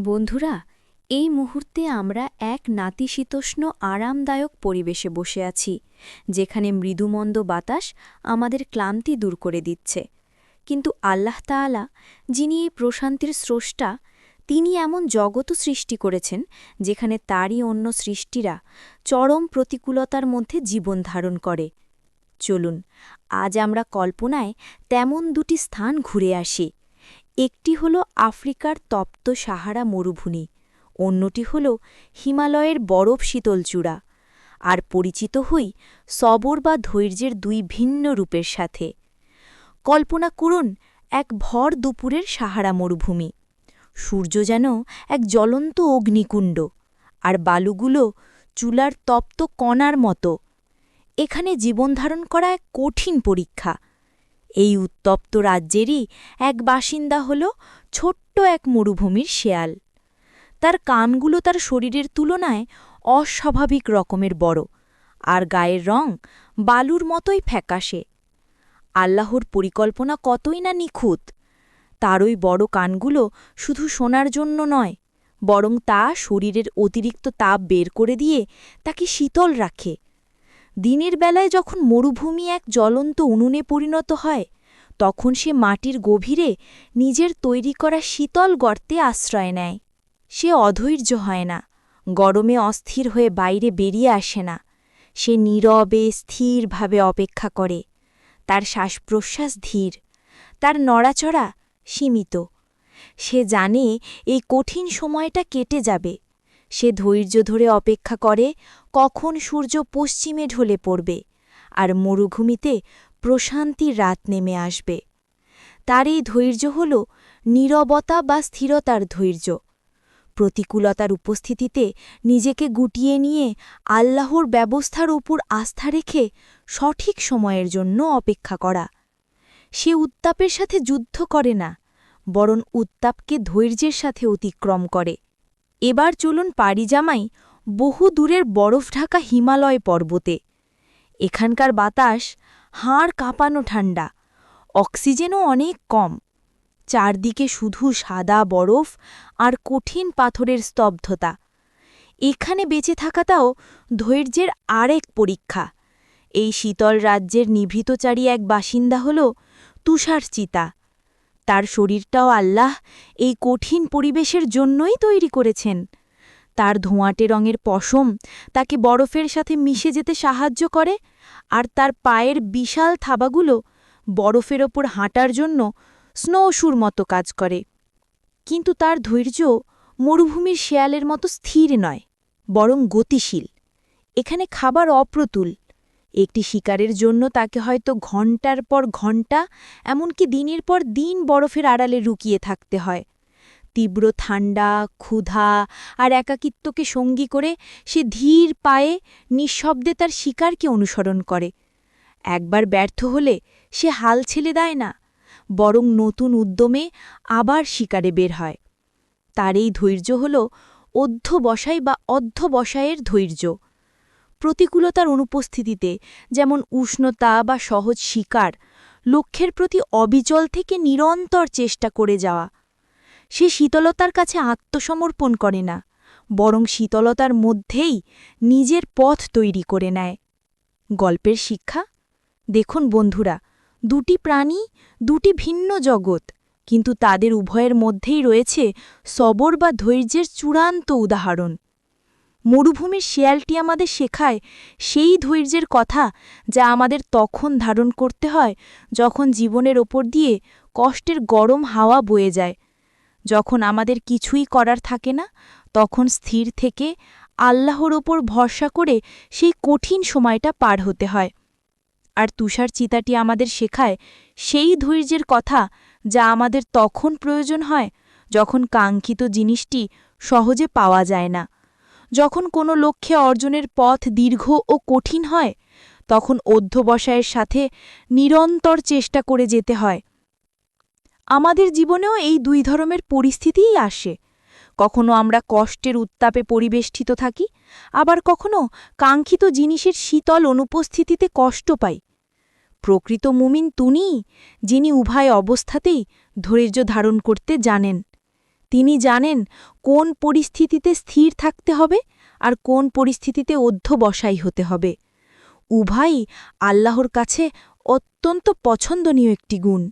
বন্ধুরা, এই মুহূর্তে আমরা এক নাতিশীতোষ্ণ আরামদায়ক পরিবেশে বসে আছি, যেখানে মৃদুমন্দ বাতাস আমাদের ক্লান্তি দূর করে দিচ্ছে। কিন্তু আল্লাহ তাআলা, যিনি এই প্রশান্তির স্রষ্টা, তিনি এমন জগতও সৃষ্টি করেছেন, যেখানে তারই অন্য সৃষ্টিরা চরম প্রতিকূলতার মধ্যে জীবন ধারণ করে। চলুন, আজ আমরা কল্পনায় তেমন দুটি স্থান ঘুরে আসি। একটি হল আফ্রিকার তপ্ত সাহারা মরুভূমি, অন্যটি হল হিমালয়ের বরফ শীতল চূড়া, আর পরিচিত হই সবর বা ধৈর্যের দুই ভিন্ন রূপের সাথে। কল্পনা করুন, এক ভর দুপুরের সাহারা মরুভূমি। সূর্য যেন এক জ্বলন্ত অগ্নিকুণ্ড, আর বালুগুলো চুলার তপ্ত কণার মতো। এখানে জীবনধারণ করা এক কঠিন পরীক্ষা। এই উত্তপ্ত রাজ্যেরই এক বাসিন্দা হল ছোট্ট এক মরুভূমির শেয়াল। তার কানগুলো তার শরীরের তুলনায় অস্বাভাবিক রকমের বড়, আর গায়ের রং বালুর মতোই ফ্যাকাশে। আল্লাহর পরিকল্পনা কতই না নিখুঁত। তার ওই বড় কানগুলো শুধু শোনার জন্য নয়, বরং তা শরীরের অতিরিক্ত তাপ বের করে দিয়ে তাকে শীতল রাখে। দিনের বেলায় যখন মরুভূমি এক জ্বলন্ত উনুনে পরিণত হয়, তখন সে মাটির গভীরে নিজের তৈরি করা শীতল গর্তে আশ্রয় নেয়। সে অধৈর্য হয় না, গরমে অস্থির হয়ে বাইরে বেরিয়ে আসে না। সে নীরবে, স্থিরভাবে অপেক্ষা করে। তার শ্বাস প্রশ্বাস ধীর, তার নড়াচড়া সীমিত। সে জানে এই কঠিন সময়টা কেটে যাবে। সে ধৈর্য ধরে অপেক্ষা করে কখন সূর্য পশ্চিমে ঢলে পড়বে আর মরুভূমিতে প্রশান্তির রাত নেমে আসবে। তার এই ধৈর্য হল নীরবতা বা স্থিরতার ধৈর্য। প্রতিকূলতার উপস্থিতিতে নিজেকে গুটিয়ে নিয়ে আল্লাহর ব্যবস্থার উপর আস্থা রেখে সঠিক সময়ের জন্য অপেক্ষা করা। সে উত্তাপের সাথে যুদ্ধ করে না, বরং উত্তাপকে ধৈর্যের সাথে অতিক্রম করে। এবার চলুন পাড়ি জামাই বহু দূরের বরফ ঢাকা হিমালয় পর্বতে। এখানকার বাতাস, হাড় কাঁপানো ঠান্ডা অক্সিজেনও অনেক কম। চারদিকে শুধু সাদা বরফ আর কঠিন পাথরের স্তব্ধতা। এখানে বেঁচে থাকাটাও ধৈর্যের আরেক পরীক্ষা। এই শীতল রাজ্যের নিভৃতচারী এক বাসিন্দা হল তুষার চিতা তার শরীরটাও আল্লাহ এই কঠিন পরিবেশের জন্যই তৈরি করেছেন। তার ধোঁয়াটে রঙের পশম তাকে বরফের সাথে মিশে যেতে সাহায্য করে, আর তার পায়ের বিশাল থাবাগুলো বরফের ওপর হাঁটার জন্য স্নোশুর মতো কাজ করে। কিন্তু তার ধৈর্য মরুভূমির শেয়ালের মতো স্থির নয়, বরং গতিশীল। এখানে খাবার অপ্রতুল একটি শিকারের জন্য তাকে হয়তো ঘণ্টার পর ঘণ্টা, এমনকি দিনের পর দিন বরফের আড়ালে রুকিয়ে থাকতে হয়। তীব্র ঠান্ডা ক্ষুধা আর একাকিত্বকে সঙ্গী করে সে ধীর পায়ে নিঃশব্দে তার শিকারকে অনুসরণ করে। একবার ব্যর্থ হলে সে হাল ছেলে দেয় না, বরং নতুন উদ্যমে আবার শিকারে বের হয়। তার এই ধৈর্য হল অধ্যবসায় বা অধ্যবসায়ের ধৈর্য। প্রতিকূলতার অনুপস্থিতিতে, যেমন উষ্ণতা বা সহজ শিকার, লক্ষ্যের প্রতি অবিচল থেকে নিরন্তর চেষ্টা করে যাওয়া। সে শীতলতার কাছে আত্মসমর্পণ করে না, বরং শীতলতার মধ্যেই নিজের পথ তৈরি করে নেয়। গল্পের শিক্ষা? দেখুন বন্ধুরা, দুটি প্রাণী, দুটি ভিন্ন জগৎ, কিন্তু তাদের উভয়ের মধ্যেই রয়েছে সবর বা ধৈর্যের চূড়ান্ত উদাহরণ। মরুভূমির শেয়ালটি আমাদের শেখায় সেই ধৈর্যের কথা যা আমাদের তখন ধারণ করতে হয় যখন জীবনের ওপর দিয়ে কষ্টের গরম হাওয়া বয়ে যায়। যখন আমাদের কিছুই করার থাকে না, তখন স্থির থেকে আল্লাহর ওপর ভরসা করে সেই কঠিন সময়টা পার হতে হয়। আর তুষার চিতাটি আমাদের শেখায় সেই ধৈর্যের কথা যা আমাদের তখন প্রয়োজন হয় যখন কাঙ্ক্ষিত জিনিসটি সহজে পাওয়া যায় না। যখন কোনো লক্ষ্যে অর্জনের পথ দীর্ঘ ও কঠিন হয়, তখন অধ্যবসায়ের সাথে নিরন্তর চেষ্টা করে যেতে হয়। আমাদের জীবনেও এই দুই ধরনের পরিস্থিতিই আসে। কখনো আমরা কষ্টের উত্তাপে পরিবেষ্টিত থাকি, আবার কখনো কাঙ্ক্ষিত জিনিসের শীতল অনুপস্থিতিতে কষ্ট পাই। প্রকৃত মুমিন তুনি যিনি উভয় অবস্থাতেই ধৈর্য ধারণ করতে জানেন। তিনি জানেন কোন পরিস্থিতিতে স্থির থাকতে হবে আর কোন পরিস্থিতিতে অধ্যবসায়ী হতে হবে। উভয়ই আল্লাহর কাছে অত্যন্ত পছন্দনীয় একটি গুণ।